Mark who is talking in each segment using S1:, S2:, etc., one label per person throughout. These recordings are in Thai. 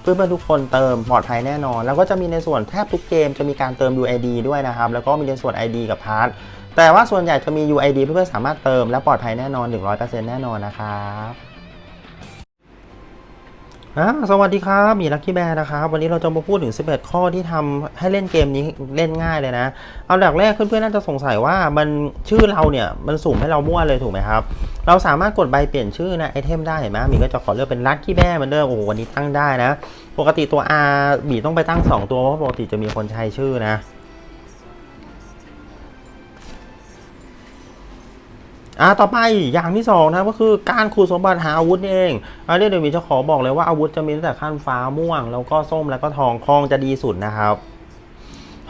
S1: เพื่อนๆทุกคนเติมปลอดภัยแน่นอน แล้วก็จะมีในส่วนแทบทุกเกมจะมีการเติม UID ด้วยนะครับ แล้วก็มีในส่วน ID กับพาร์ทแต่ว่าส่วนใหญ่จะมี UID เพื่อนๆสามารถเติมและปลอดภัยแน่นอน 100%แน่นอนนะครับ สวัสดีครับมีลักกี้แบร์นะครับ วันนี้เราจะมาพูดถึง 11 ข้อที่ทำให้เล่นเกมนี้เล่นง่ายเลยนะ เอาดักแรกเพื่อนๆน่าจะสงสัยว่ามันชื่อเราเนี่ย มันสุ่มให้เรามั่วเลยถูกไหมครับ เราสามารถกดใบเปลี่ยนชื่อนะไอเทมได้เห็นไหมมีก็จะขอเลือกเป็นลั c กี้แบร์เหมือนเดิมโอ้โหวันนี้ตั้งได้นะ ปกติตัว R บีต้องไปตั้ง 2 ตัวเพราะปกติจะมีคนใช้ชื่อนะ อ่าต่อไปอย่างที่สองนะก็คือการขุดสมบัติหาอาวุธเองอันนี้เดี๋ยวมีจะขอบอกเลยว่าอาวุธจะมีตั้งแต่ขั้นฟ้าม่วง แล้วก็ส้มแล้วก็ทองทองจะดีสุดนะครับ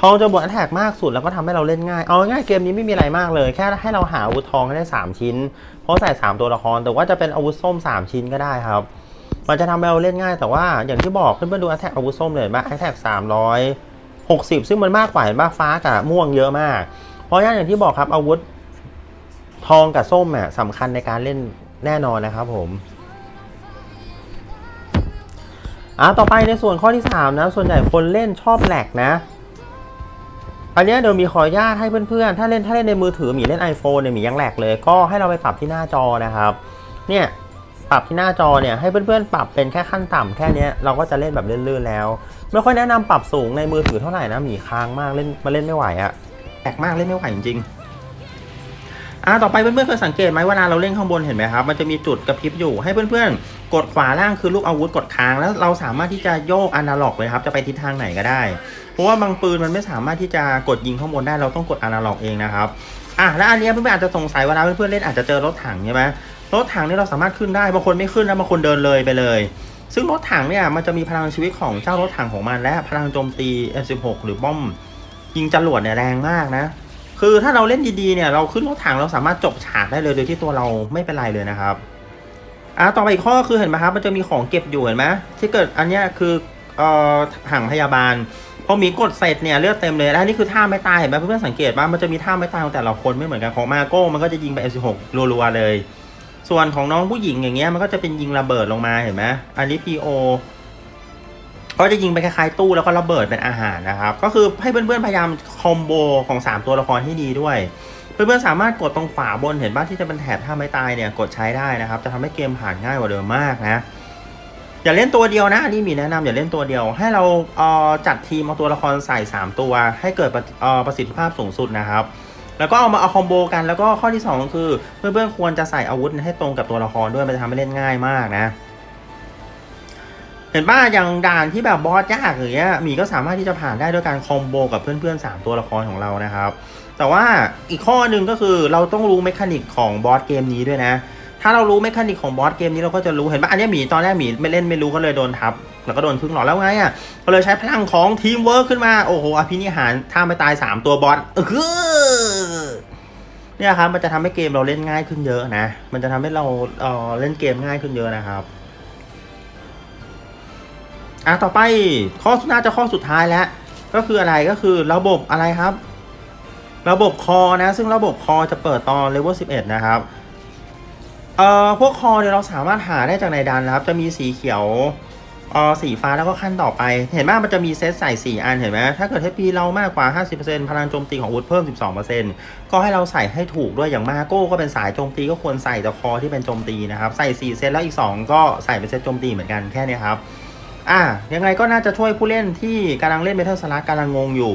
S1: ทองจะบวกแท็กมากสุดแล้วก็ทำให้เราเล่นง่าย เอาง่ายเกมนี้ไม่มีอะไรมากเลย แค่ให้เราหาอาวุธทองให้ได้ 3 ชิ้น เพราะใส่ 3 ตัวละคร แต่ว่าจะเป็นอาวุธส้ม 3 ชิ้นก็ได้ครับ มันจะทำให้เราเล่นง่าย แต่ว่าอย่างที่บอกเพื่อนๆดูแท็กอาวุธส้มเลยบ้างแท็ก360ซึ่งมันมากกว่าบ้าฟ้ากับม่วงเยอะมาก เพราะฉะนั้นอย่างที่บอกครับอาวุธ ทองกับส้มอะสำคัญในการเล่นแน่นอนนะครับผมอ่าต่อไปในส่วนข้อที่ 3 นะ ส่วนใหญ่คนเล่นชอบแหลกนะอันเนี้ยเดี๋ยวมีขออนุญาตให้เพื่อนๆ ถ้าเล่นถ้าเล่นในมือถือมีเล่น iPhone เนี่ยมียังแหลกเลย ก็ให้เราไปปรับที่หน้าจอนะครับ เนี่ยปรับที่หน้าจอเนี่ยให้เพื่อนๆ ปรับเป็นแค่ขั้นต่ำแค่นี้เราก็จะเล่นแบบลื่นๆแล้ว ไม่ค่อยแนะนำปรับสูงในมือถือเท่าไหร่นะหมีค้างมากเล่นมาเล่นไม่ไหวอะแหลกมากเล่นไม่ไหวจริงๆ อ่าต่อไปเพื่อนๆเคยสังเกตไหมเวลาเราเล่นข้างบนเห็นไหมครับ มันจะมีจุดกระพริบอยู่ให้เพื่อนๆ กดขวาล่างคือลูกอาวุธกดค้างแล้วเราสามารถที่จะโยกอนาล็อกเลยครับ จะไปทิศทางไหนก็ได้ เพราะว่าบางปืนมันไม่สามารถที่จะกดยิงข้างบนได้เราต้องกดอนาล็อกเองนะครับอะแล้วอันนี้เพื่อนๆอาจจะสงสัยเวลาเพื่อนๆเล่นอาจจะเจอรถถังใช่ไหมรถถังนี่เราสามารถขึ้นได้บางคนไม่ขึ้นแล้วบางคนเดินเลยไปเลย ซึ่งรถถังเนี่ยมันจะมีพลังชีวิตของเจ้ารถถังของมันและพลังโจมตี M16 หรือบ้อมยิงจรวดเนี่ยแรงมากนะ คือถ้าเราเล่นดีๆเนี่ยเราขึ้นรถถังเราสามารถจบฉากได้เลยโดยที่ตัวเราไม่เป็นไรเลยนะครับอ่าต่อไปอีกข้อคือเห็นไหมครับมันจะมีของเก็บอยู่เห็นไหมที่เกิดอันเนี้ยคือเอ่อถังพยาบาลพอมีกดเสร็จเนี่ยเลือดเต็มเลยแล้วนนี่คือท่าไม่ตายเห็นไหมเพื่อนๆสังเกตว่ามันจะมีท่าไม่ตายของแต่ละคนไม่เหมือนกันของมาโก้มันก็จะยิงไป F16 รัวๆเลย ส่วนของน้องผู้หญิงอย่างเงี้ยมันก็จะเป็นยิงระเบิดลงมาเห็นไหมอันนี้ PO ก็จะยิงไปคล้ายๆตู้แล้วก็ระเบิดเป็นอาหารนะครับ ก็คือให้เพื่อนๆพยายามคอมโบของ 3 ตัวละครที่ดีด้วย เพื่อนๆสามารถกดตรงขวาบนเห็นบ้างที่จะเป็นแถบท่าไม้ตายเนี่ยกดใช้ได้นะครับ จะทำให้เกมผ่านง่ายกว่าเดิมมากนะอย่าเล่นตัวเดียวนะนี่มีแนะนำอย่าเล่นตัวเดียว ให้เราเอ่อจัดทีมเอาตัวละครใส่ 3 ตัว ให้เกิดประออประสิทธิภาพสูงสุดนะครับ แล้วก็เอามาเอาคอมโบกันแล้วก็ข้อที่2ก็คือ เพื่อนๆควรจะใส่อาวุธให้ตรงกับตัวละครด้วยมันจะทำให้เล่นง่ายมากนะ เห็นป่ะอย่างด่านที่แบบบอสยากอย่างเงี้ยหมีก็สามารถที่จะผ่านได้ด้วยการคอมโบกับเพื่อนๆ 3 ตัวละครของเรานะครับ แต่ว่าอีกข้อหนึ่งก็คือเราต้องรู้เมคานิกของบอสเกมนี้ด้วยนะ ถ้าเรารู้เมคานิกของบอสเกมนี้เราก็จะรู้เห็นป่ะอันนี้หมีตอนแรกหมีไม่เล่นไม่รู้ก็เลยโดนทับ แล้วก็โดนครึ่งหลอดแล้วไงอะก็เลยใช้พลังของทีมเวิร์คขึ้นมาโอ้โหอภินิหารท่าไม่ตาย 3 ตัวบอสเออเนี่ยครับมันจะทำให้เกมเราเล่นง่ายขึ้นเยอะนะ มันจะทำให้เราเออเล่นเกมง่ายขึ้นเยอะนะครับ อะต่อไปข้อน่าจะข้อสุดท้ายแล้ว ก็คืออะไรก็คือระบบอะไรครับ ระบบคอนะ ซึ่งระบบคอจะเปิดตอนเลเวล11 นะครับเอ่อพวกคอเนี่ยเราสามารถหาได้จากในดันนะครับ จะมีสีเขียวเอ่อสีฟ้าแล้วก็ขั้นต่อไป เห็นไหมมันจะมีเซตใส่ 4 อันเห็นไหมถ้าเกิด HP เรามากกว่า 50%พลังโจมตีของอาวุธเพิ่ม 12%ก็ให้เราใส่ให้ถูกด้วยอย่างมาโก้ก็เป็นสายโจมตีก็ควรใส่แต่คอที่เป็นโจมตีนะครับ ใส่ 4 เซตแล้วอีก 2 ก็ใส่เป็นเซตโจมตีเหมือนกันแค่นี้ครับ อะยังไงก็น่าจะช่วยผู้เล่นที่กำลังเล่นเมทัลสลักกำลังงงอยู่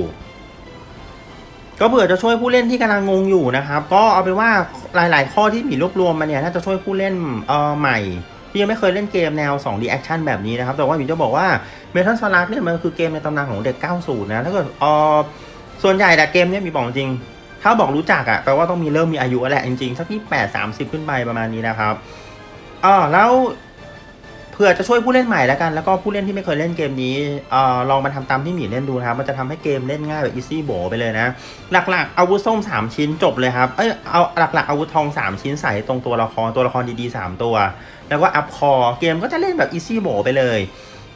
S1: ก็เผื่อจะช่วยผู้เล่นที่กำลังงงอยู่นะครับ ก็เอาเป็นว่าหลาย ๆ ข้อที่หมีรวบรวมมาเนี่ยน่าจะช่วยผู้เล่นเอ่อใหม่ที่ยังไม่เคยเล่นเกมแนว 2D action แบบนี้นะครับ แต่ว่าหมีจะบอกว่าเมทัลสลักเนี่ยมันคือเกมในตำนานของเด็ก 90 นะ ถ้าเกิดอ่อส่วนใหญ่แต่เกมเนี่ยมีบอกจริง ถ้าบอกรู้จักอะแปลว่าต้องมีเริ่มมีอายุแล้วแหละจริงๆ สักที่8 30 ขึ้นไปประมาณนี้นะครับอ๋อแล้ว เพื่อจะช่วยผู้เล่นใหม่แล้วกัน แล้วก็ผู้เล่นที่ไม่เคยเล่นเกมนี้ออลองมาทำตามที่หมีเล่นดูนะครับ มันจะทำให้เกมเล่นง่ายแบบอีซี่โบไปเลยนะ หลักๆ อาวุธส้ม 3 ชิ้นจบเลยครับ เอ้ย เอาหลักๆ อาวุธทอง 3 ชิ้นใส่ตรงตัวละครตัวละครดีๆ 3 ตัว แล้วก็อัพคอเกมก็จะเล่นแบบอีซี่โบไปเลย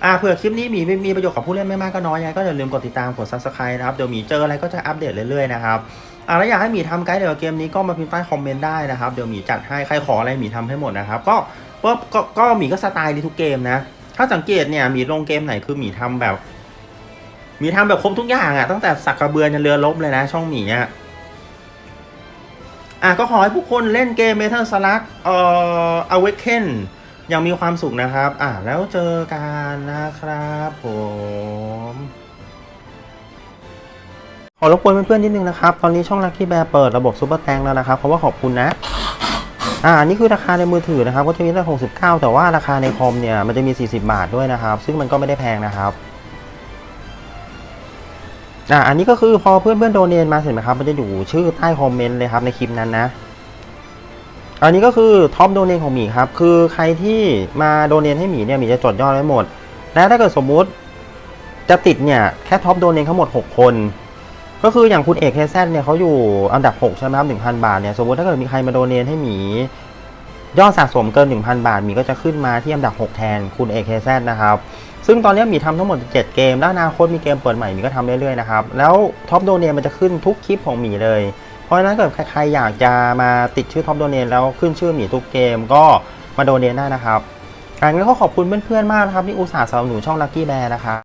S1: อ่าเผื่อคลิปนี้มีมีประโยชน์กับผู้เล่นไม่มากก็น้อยยังไงก็อย่าลืมกดติดตามกด subscribe นะครับ เดี๋ยวหมีเจออะไรก็จะอัปเดตเรื่อยๆนะครับ อ่าแล้วอยากให้หมีทำไกด์เดี๋ยวเกมนี้ก็มาพิมพ์ใต้คอมเมนต์ได้นะครับเดี๋ยวหมีจัดให้ใครขออะไรหมีทำให้หมดนะครับก็ก็ก็ก็หมีก็สไตล์ในทุกเกมนะ ถ้าสังเกตเนี่ยหมีลงเกมไหนคือหมีทำแบบหมีทำแบบครบทุกอย่างอะตั้งแต่สักกระเบือยันเรือลบเลยนะ ช่องหมีอะอะก็ขอให้ผู้คนเล่นเกม Metal Slug เอ่อ Awaken ยังมีความสุขนะครับ อะแล้วเจอกันนะครับผม ขอรบกวนเพื่อนๆนิดนึงนะครับ ตอนนี้ช่อง Lucky Bear เปิดระบบซูเปอร์แตงแล้วนะครับเพราะว่าขอบคุณนะ อ่านนี่คือราคาในมือถือนะครับ ก็จะมีตั้ง69 แต่ว่าราคาในคอมเนี่ย มันจะมี 40 บาทด้วยนะครับ ซึ่งมันก็ไม่ได้แพงนะครับอ่าอันนี้ก็คือพอเพื่อนๆโดเนนมาเสร็จไหมครับ มันจะอยู่ชื่อใต้คอมเมนต์เลยครับในคลิปนั้นนะ อันนี้ก็คือท็อปโดเนนของหมีครับ คือใครที่มาโดเนนให้หมีเนี่ยหมีจะจดยอดไว้หมด และถ้าเกิดสมมุติจะติดเนี่ยแค่ท็อปโดเนนทั้งหมด 6 คน ก็คืออย่างคุณเอกเฮเซนเนี่ยเขาอยู่อันดับ 6 ใช่ไหมครับ1,000บาทเนี่ยสมมติถ้าเกิดมีใครมาโดเนนให้หมียอดสะสมเกิน 1,000 บาทหมีก็จะขึ้นมาที่อันดับ 6 แทนคุณเอกเฮเซนนะครับ ซึ่งตอนนี้หมีทำทั้งหมด 7 เกม แล้วอนาคตมีเกมเปิดใหม่หมีก็ทำเรื่อยๆนะครับ แล้วท็อปโดเนนมันจะขึ้นทุกคลิปของหมีเลย เพราะฉะนั้นเกิดใครอยากจะมาติดชื่อท็อปโดเนนแล้วขึ้นชื่อหมีทุกเกมก็มาโดเนนได้นะครับอันนี้ก็ขอบคุณเพื่อนๆมากนะครับที่อุตส่าห์สนับสนุนช่อง Lucky Bear นะครับ